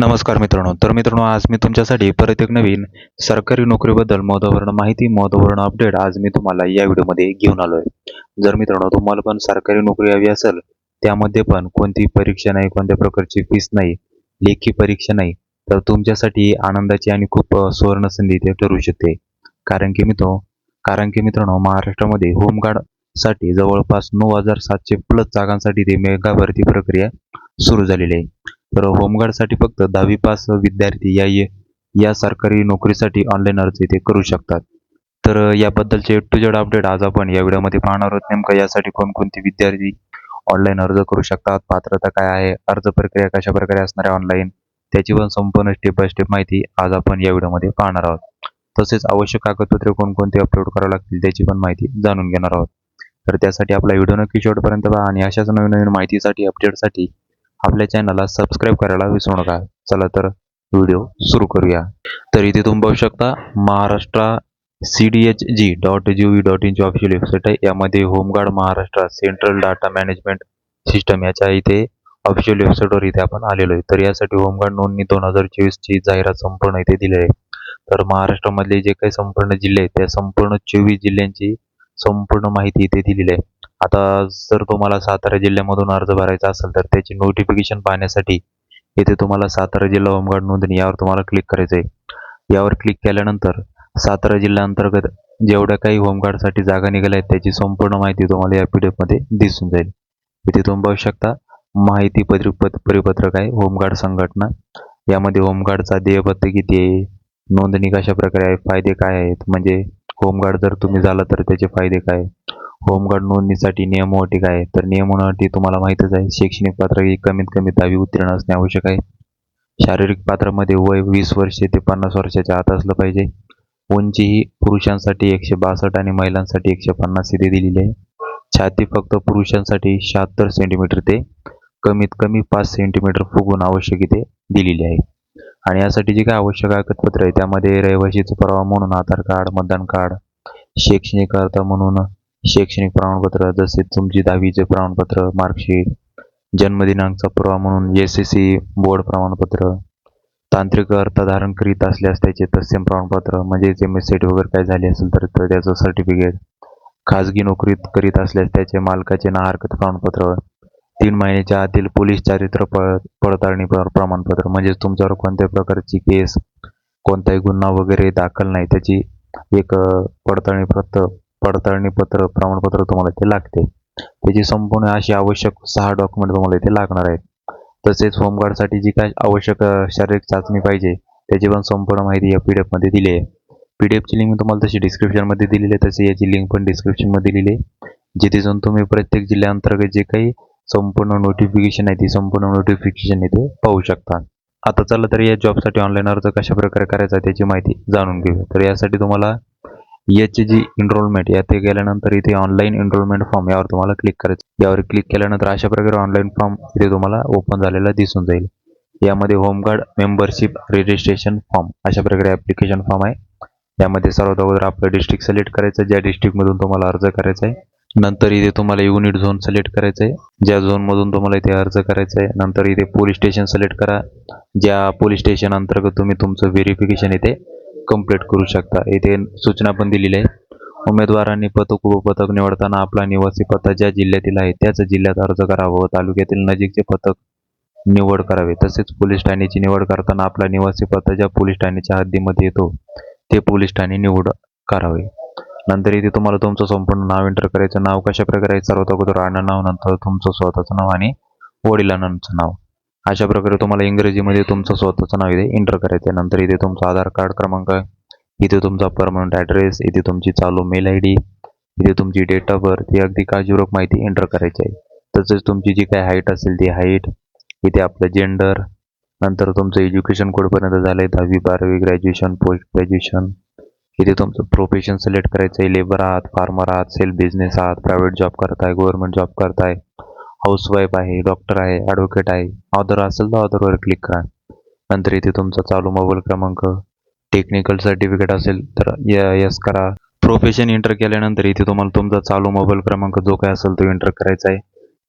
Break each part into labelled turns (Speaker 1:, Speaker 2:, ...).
Speaker 1: नमस्कार मित्रांनो. तर मित्रांनो आज मी तुमच्यासाठी परत एक नवीन सरकारी नोकरीबद्दल महत्त्वपूर्ण माहिती महत्त्वपूर्ण अपडेट आज मी तुम्हाला या व्हिडिओमध्ये घेऊन आलो आहे जर मित्रांनो तुम्हाला पण सरकारी नोकरी हवी असेल त्यामध्ये पण कोणती परीक्षा नाही कोणत्या प्रकारची फीस नाही लेखी परीक्षा नाही तर तुमच्यासाठी आनंदाची आणि खूप सुवर्ण संधी ते ठरू शकते. कारण की मित्र कारण की मित्रांनो महाराष्ट्रामध्ये होमगार्डसाठी जवळपास नऊ हजार सातशे प्लस जागांसाठी ते मेगा भरती प्रक्रिया सुरू झालेली आहे. तर होमगार्डसाठी फक्त दहावी पास विद्यार्थी या या सरकारी नोकरीसाठी ऑनलाईन अर्ज इथे करू शकतात. तर याबद्दलचे टू जेड अपडेट आज आपण या व्हिडिओमध्ये पाहणार आहोत. नेमकं यासाठी कोणकोणते विद्यार्थी ऑनलाईन अर्ज करू शकतात? पात्रता काय आहे? अर्ज प्रक्रिया कशा प्रकारे असणार आहे ऑनलाईन त्याची पण संपूर्ण स्टेप बाय स्टेप माहिती आज आपण या व्हिडिओमध्ये पाहणार आहोत. तसेच आवश्यक कागदपत्रे कोणकोणते अपलोड करावे लागतील त्याची पण माहिती जाणून घेणार आहोत. तर त्यासाठी आपला व्हिडिओ नक्की शेवटपर्यंत पहा आणि अशाच नवीन नवीन माहितीसाठी अपडेटसाठी आपल्या चॅनलला सबस्क्राईब करायला विसरू नका. चला तर व्हिडिओ सुरू करूया. तर इथे तुम्ही बघू शकता Maharashtra C D H G dot G V dot इनची official website आहे. यामध्ये home guard Maharashtra central data management system याच्या इथे ऑफिशियल वेबसाईटवर इथे आपण आलेलो आहे. तर यासाठी होमगार्ड नोंदणी दोन हजार चोवीसची जाहिरात संपूर्ण इथे दिली आहे. तर महाराष्ट्रामधले जे काही संपूर्ण जिल्हे आहेत त्या संपूर्ण चोवीस जिल्ह्यांची संपूर्ण माहिती इथे दिलेली आहे. आता जर तुम्हाला सातारा जिल्ह्यामधून अर्ज भरायचा असेल तर त्याची नोटिफिकेशन पाहण्यासाठी इथे तुम्हाला सातारा जिल्हा होमगार्ड नोंदणी यावर तुम्हाला क्लिक करायचं आहे यावर क्लिक केल्यानंतर सातारा जिल्ह्याअंतर्गत जेवढ्या काही होमगार्डसाठी जागा निघाल्या आहेत त्याची संपूर्ण माहिती तुम्हाला या पी डी एफमध्ये दिसून जाईल. इथे तुम्ही बघू शकता माहिती परिपत परिपत्रक आहे होमगार्ड संघटना. यामध्ये होमगार्डचा देयपत्ते किती आहे नोंदणी कशा प्रकारे आहे फायदे काय आहेत म्हणजे होमगार्ड जर तुम्ही झाला तर त्याचे फायदे काय? होमगार्ड नोंदणीसाठी नियम व अटी काय आहे? तर नियम व अटी तुम्हाला माहीतच आहे. शैक्षणिक पात्र ही कमीत कमी दहावी उत्तीर्ण असणे आवश्यक आहे. शारीरिक पात्रामध्ये वय वीस वर्षे ते पन्नास वर्षाच्या आत असलं पाहिजे. उंची ही पुरुषांसाठी एकशे बासष्ट आणि महिलांसाठी एकशे पन्नास इथे दिलेली आहे. छाती फक्त पुरुषांसाठी शहात्तर सेंटीमीटर ते कमीत कमी पाच सेंटीमीटर फुगून आवश्यक इथे दिलेली आहे. आणि यासाठी जे काय आवश्यक कागदपत्र आहे त्यामध्ये रहिवासीचा पुरावा म्हणून आधार कार्ड मतदान कार्ड शैक्षणिक अर्थ म्हणून शैक्षणिक प्रमाणपत्र जसे तुमची दहावीचे प्रमाणपत्र मार्कशीट जन्मदिनांकचा पुरावा म्हणून एस एस सी बोर्ड प्रमाणपत्र तांत्रिक अर्थ धारण करीत असल्यास त्याचे तत्सम प्रमाणपत्र म्हणजे एम एस सी वगैरे काय झाली असेल तर तर त्याचं सर्टिफिकेट खाजगी नोकरीत करीत असल्यास त्याचे मालकाचे ना हरकत प्रमाणपत्र तीन महिन्याच्या आतील पोलीस चारित्र पळ पडताळणी प्र- प्रमाणपत्र म्हणजेच तुमच्यावर कोणत्याही प्रकारची केस कोणताही गुन्हा वगैरे दाखल नाही त्याची एक पडताळणी पत्र पडताळणी पत्र प्रमाणपत्र तुम्हाला इथे लागते. त्याची संपूर्ण अशी आवश्यक सहा डॉक्युमेंट तुम्हाला इथे लागणार आहेत. तसेच होमगार्डसाठी जी काय आवश्यक शारीरिक चाचणी पाहिजे त्याची पण संपूर्ण माहिती या पी डी एफमध्ये दिली आहे. पी डी एफची लिंक मी तुम्हाला तशी डिस्क्रिप्शनमध्ये दिलेली आहे. तशी याची लिंक पण डिस्क्रिप्शनमध्ये दिली आहे. जिथे जाऊन तुम्ही प्रत्येक जिल्ह्याअंतर्गत जे काही संपूर्ण नोटिफिकेशन आहे ती संपूर्ण नोटिफिकेशन इथे पाहू शकता. आता चला तर या जॉबसाठी ऑनलाईन अर्ज कशा प्रकारे करायचा त्याची माहिती जाणून घेऊ तर यासाठी तुम्हाला एच जी एनरोलमेंट यात गेल्यानंतर इथे ऑनलाईन एनरोलमेंट फॉर्म यावर तुम्हाला क्लिक करायचं यावर क्लिक केल्यानंतर अशा प्रकारे ऑनलाईन फॉर्म इथे तुम्हाला ओपन झालेला दिसून जाईल. यामध्ये होमगार्ड मेंबरशिप रजिस्ट्रेशन फॉर्म अशा प्रकारे ॲप्लिकेशन फॉर्म आहे. यामध्ये सर्वात अगोदर आपलं डिस्ट्रिक्ट सिलेक्ट करायचं ज्या डिस्ट्रिक्टमधून तुम्हाला अर्ज करायचा आहे. नंतर इथे तुम्हाला युनिट झोन सिलेक्ट करायचं आहे. ज्या झोनमधून तुम्हाला इथे अर्ज करायचा आहे नंतर इथे पोलीस स्टेशन सिलेक्ट करा. ज्या पोलीस स्टेशन अंतर्गत तुम्ही तुमचं व्हेरिफिकेशन इथे कंप्लीट करू शकता. इथे सूचना पण दिलेली आहे. उमेदवारांनी पथक उपपथक निवडताना आपला निवासी पत्ता ज्या जिल्ह्यातील आहे त्याच जिल्ह्यात अर्ज करावा व तालुक्यातील नजीकचे पथक निवड करावे. तसेच पोलीस ठाण्याची निवड करताना आपला निवासी पत्ता ज्या पोलीस ठाण्याच्या हद्दीमध्ये येतो ते पोलीस ठाणे निवड करावे. नंतर इथे तुम्हाला तुमचं संपूर्ण नाव एंटर करायचं नाव कशा प्रकारे सर्वात अगोदर आडनाव नाव नंतर तुमचं स्वतःचं नाव आणि वडिलांचं नाव. अशा प्रकारे तुम्हाला इंग्रजीमध्ये तुमचं स्वतःचं नाव इथे एंटर करायचं आहे नंतर इथे तुमचं आधार कार्ड क्रमांक इथे तुमचा परमनंट ॲड्रेस इथे तुमची चालू मेल आय डी इथे तुमची डेट ऑफ बर्थ ही अगदी काळजीपूर्वक माहिती एंटर करायची आहे. तसेच तुमची जी काय हाईट असेल ती हाईट इथे आपलं जेंडर नंतर तुमचं एज्युकेशन कुठपर्यंत झालं आहे दहावी बारावी ग्रॅज्युएशन पोस्ट ग्रॅज्युएशन इथे तुमचं प्रोफेशन सिलेक्ट करायचं आहे लेबर आहात फार्मर आहात सेल्फ बिझनेस आहात प्रायव्हेट जॉब करताय गव्हर्नमेंट जॉब करताय. हाऊसवाईफ आहे डॉक्टर आहे ॲडव्होकेट आहे. ऑदर असेल तर ऑदरवर क्लिक करा. नंतर इथे तुमचा चालू मोबाईल क्रमांक टेक्निकल सर्टिफिकेट असेल तर यस करा. प्रोफेशन एंटर केल्यानंतर इथे तुम्हाला तुमचा चालू मोबाईल क्रमांक जो काय असेल तो एंटर करायचा आहे.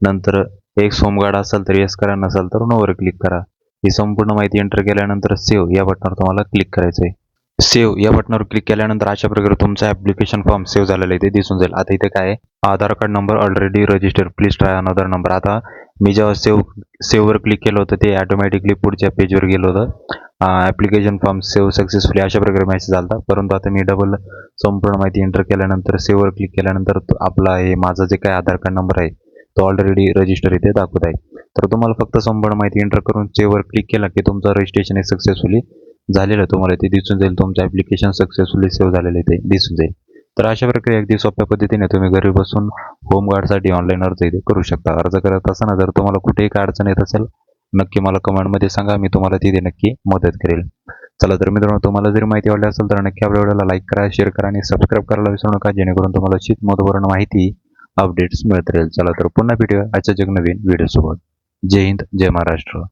Speaker 1: नंतर एक सोमगार्ड असेल तर येस करा नसेल तर नोवर क्लिक करा. ही संपूर्ण माहिती एंटर केल्यानंतर सेव्ह या बटनावर तुम्हाला क्लिक करायचं आहे. सेव्ह या बटनावर क्लिक केल्यानंतर अशा प्रकारे तुमचा ॲप्लिकेशन फॉर्म सेव्ह झालेला आहे ते दिसून जाईल. आता इथे काय आहे? Aadhaar card number already register please try another number आता मी जेव्हा सेव्ह सेव्हवर क्लिक केलं होतं ते ॲटोमॅटिकली पुढच्या पेजवर गेलं होतं. ॲप्लिकेशन फॉर्म सेव्ह सक्सेसफुली अशा प्रकारे मेसेज आला होता परंतु आता मी डबल संपूर्ण माहिती एंटर केल्यानंतर सेव्हवर क्लिक केल्यानंतर आपला हे माझा जे काय आधार कार्ड नंबर आहे तो ऑलरेडी रजिस्टर इथे दाखवत आहे. तर तुम्हाला फक्त संपूर्ण माहिती एंटर करून सेव्हवर क्लिक केला की तुमचं रजिस्ट्रेशन हे सक्सेसफुली झालेलं तुम्हाला ते दिसून जाईल. तुमचं ॲप्लिकेशन सक्सेसफुली सेव्ह झालेलं ते दिसून जाईल. तर अशा प्रकारे अगदी सोप्या पद्धतीने तुम्ही घरी बसून होमगार्डसाठी ऑनलाईन अर्ज इथे करू शकता. अर्ज करत असताना जर तुम्हाला कुठेही काय अडचण येत असेल नक्की मला कमेंटमध्ये सांगा मी तुम्हाला तिथे नक्की मदत करेल. चला तर मित्रांनो तुम्हाला जरी माहिती आवडली असेल तर नक्की आपल्या व्हिडिओला लाईक करा शेअर करा आणि सबस्क्राईब करायला विसरू नका जेणेकरून तुम्हाला शीत महत्त्वपूर्ण माहिती अपडेट्स मिळत राहील. चला तर पुन्हा भेटूया आजच्या जग नवीन व्हिडिओसोबत जय हिंद जय महाराष्ट्र.